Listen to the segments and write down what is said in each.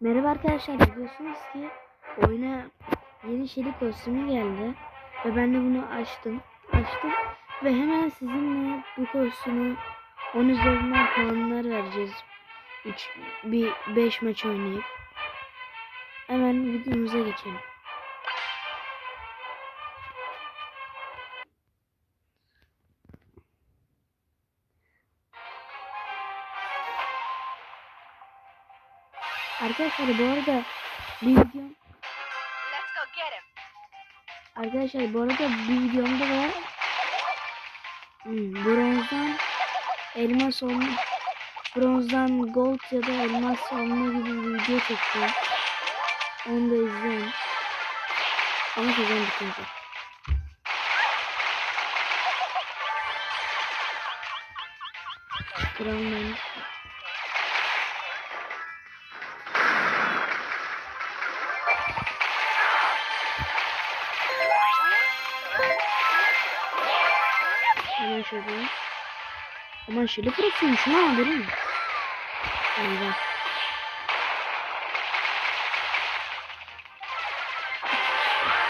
Merhaba arkadaşlar biliyorsunuz ki oyuna yeni Şeli kostümü geldi ve ben de bunu açtım açtım ve hemen sizinle bu kostümü 10 üzerinden puanlar vereceğiz 3 bir 5 maç oynayıp hemen videomuza geçelim. Arkadaşlar bu arada bir videom Let's go get him. Arkadaşlar bu arada bir videomda var. Hmm, bronzdan elmas olma bronzdan gold ya da elmas olma gibi bir video çektim. Onu da izleyin. Ama sezon bitince. Bronzdan Hemen şöyle. Aman şöyle bırakıyormuş ne haberim yok. Eyvah.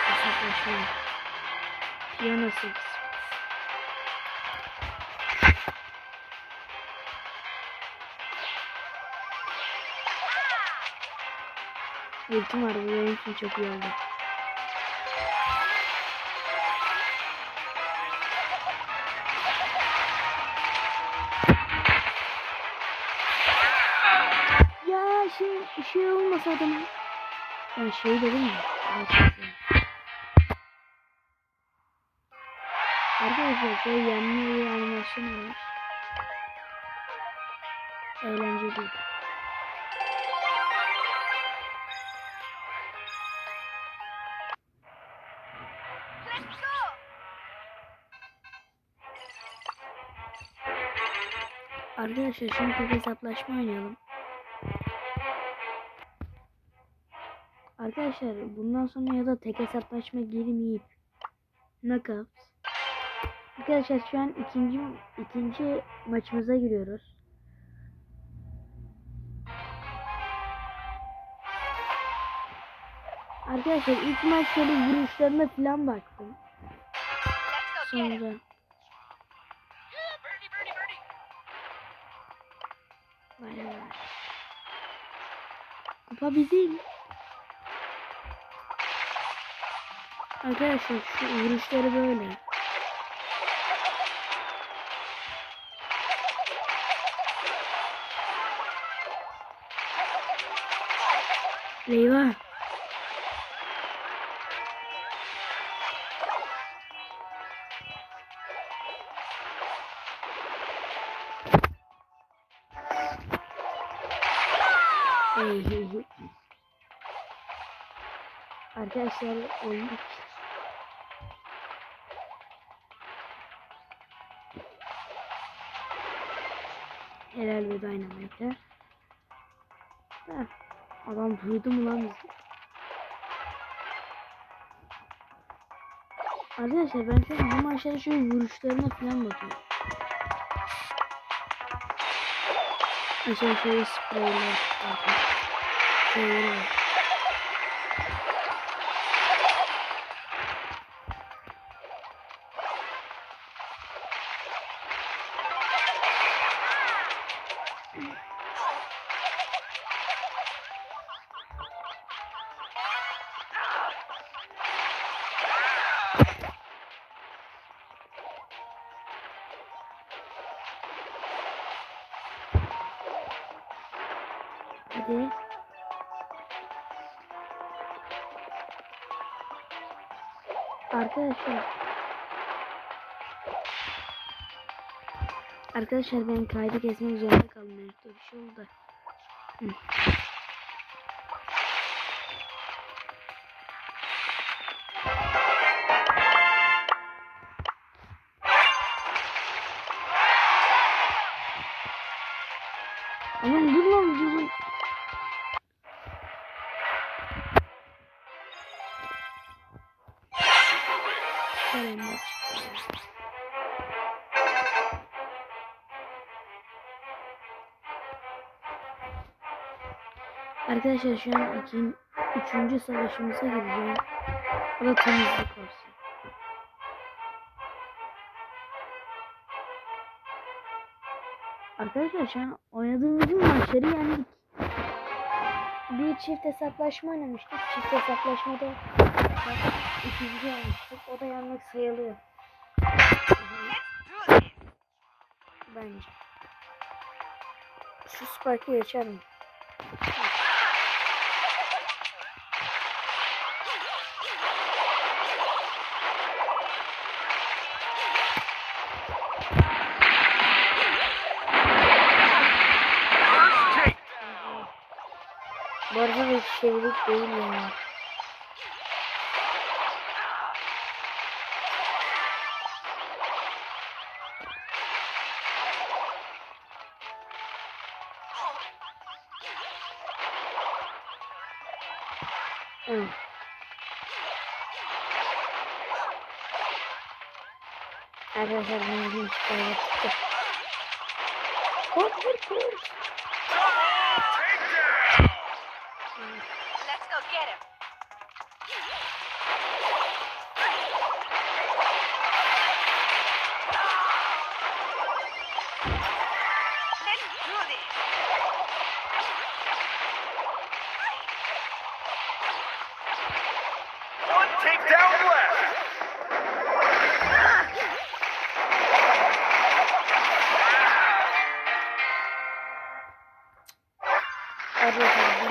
Hesaplaşma. Piyano 8. Ultim var bu benim için çok iyi oldu. Ya şey olmasa adamın. Ben şey dedim mi? Arkadaşlar şey yenme bir animasyon var. Eğlenceli. Arkadaşlar şimdi hesaplaşma oynayalım. Arkadaşlar bundan sonra ya da tek hesaplaşma girmeyip knockout. Arkadaşlar şu an ikinci ikinci maçımıza giriyoruz. Arkadaşlar ilk maç şöyle vuruşlarına falan baktım. Sonra vay. Kupa bizim. Arkadaşlar şu vuruşları böyle. Eyvah. Arkadaşlar oyun Helal ve Dynamite. Ha, adam vurdu mu lan bizi? Arkadaşlar ben şu an bu maçlara şöyle vuruşlarına falan bakıyorum. Aşağı şöyle spreyler. Şöyle Hadi. Arkadaşlar. Arkadaşlar ben kaydı kesmek zorunda kaldım. Bir şey oldu. Hı. Arkadaşlar şu an ikin, üçüncü savaşımıza gireceğim. O da temizlik olsun. Arkadaşlar şu an oynadığımız bütün maçları yendik. Bir çift hesaplaşma oynamıştık. Çift hesaplaşmada ikinci olmuştuk. O da yanlık sayılıyor. Bence. Şu Spike'ı geçerim. Bu arada da çevirip değil ya. Hı. Arkadaşlar ben bir şey yaptım. Kork kork kork. One takedown left. Arkadaşlar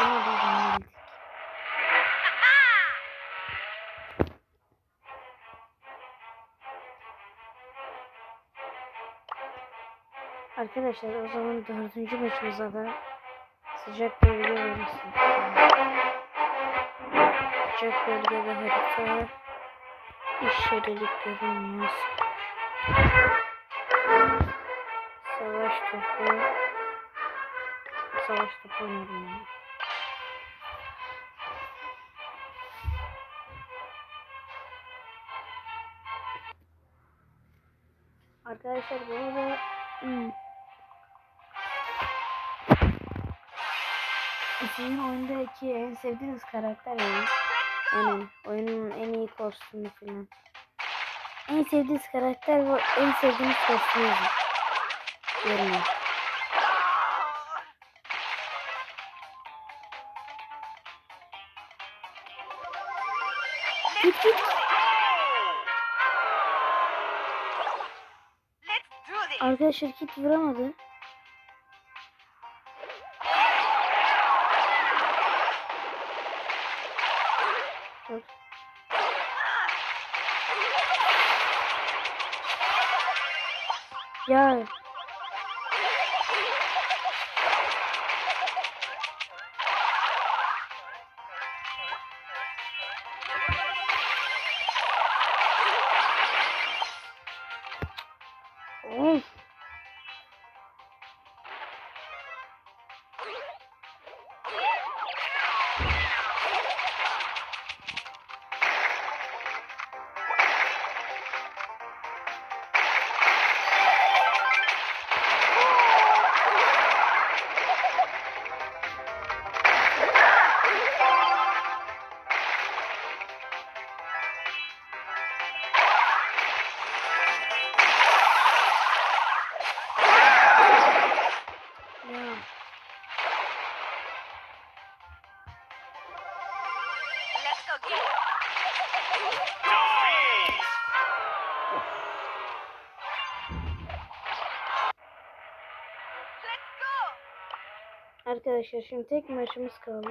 anladım. Arkadaşlar o zaman dördüncü maçımıza da sıcak bölge bölgesi. Sıcak bölgede harita işaretlik görünmüyor. Savaş topu Savaş topu ya. Arkadaşlar bu arada hmm. Sizin oyundaki en sevdiğiniz karakter ne? Yani oyunun en iyi kostümü falan. En sevdiğiniz karakter ve en sevdiğiniz kostümü. Yorumlayın. Git. Arkadaşlar kit vuramadı. Dur. Ya Arkadaşlar şimdi tek maçımız kaldı.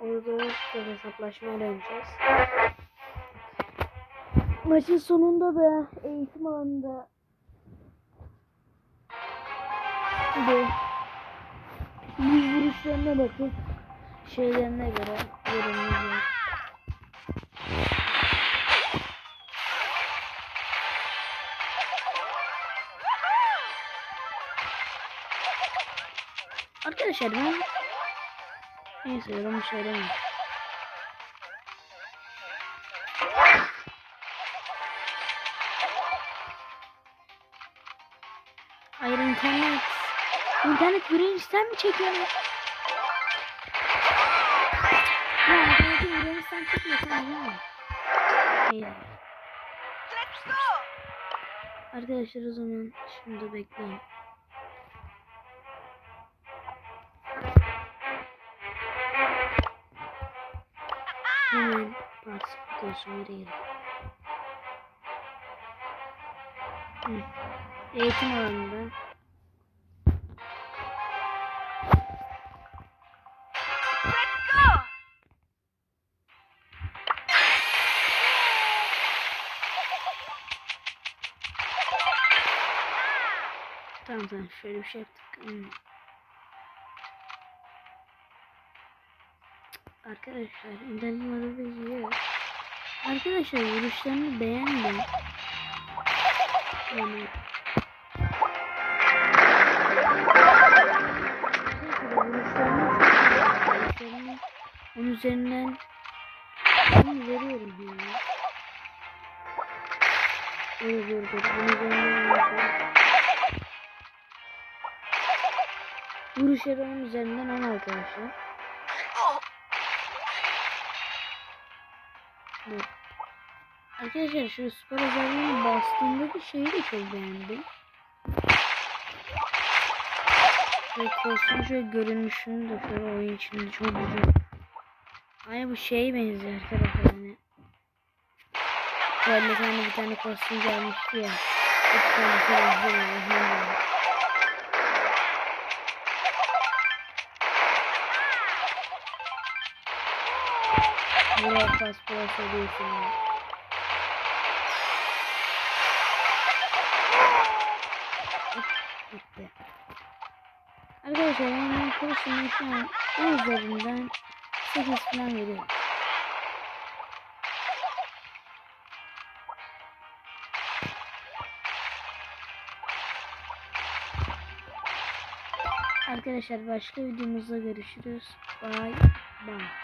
Onu da tek hesaplaşma oynayacağız. Maçın sonunda da eğitim alanında de yüz vuruşlarına bakıp şeylerine göre yorumlayacağız. Arkadaşlar ben... Neyse yaramış şey yaramış. Hayır internet. İnternet burayı sen mi çekiyorsun? Ya internetin burayı sen çekmiyorsun değil mi? Hayır. Arkadaşlar o zaman şimdi bekleyin. Hemen kostümüne girelim. Hı. Eğitim alanında tamam tamam şöyle bir şey yaptık. Hmm. Arkadaşlar bir yok. Arkadaşlar vuruşlarını beğendim. Yani onun üzerinden onu veriyorum yani. Öyle dur. Onun üzerinden veriyorum. Vuruşları onun üzerinden 10 arkadaşlar. Arkadaşlar şu süper özelliğini bastığımdaki şeyi de çok beğendim. Şöyle kostüm şöyle görünüşünü de şöyle oyun içinde çok güzel. Aynı bu şeye benziyor arkadaşlar hani. Böyle tane bir tane kostüm gelmişti ya. Hiç kendisi benziyor. Buraya paspora seviyesinde. Bitti. Arkadaşlar ben kurşunu şu an 10 üzerinden 8 falan veriyorum. Arkadaşlar başka videomuzda görüşürüz. Bye bye.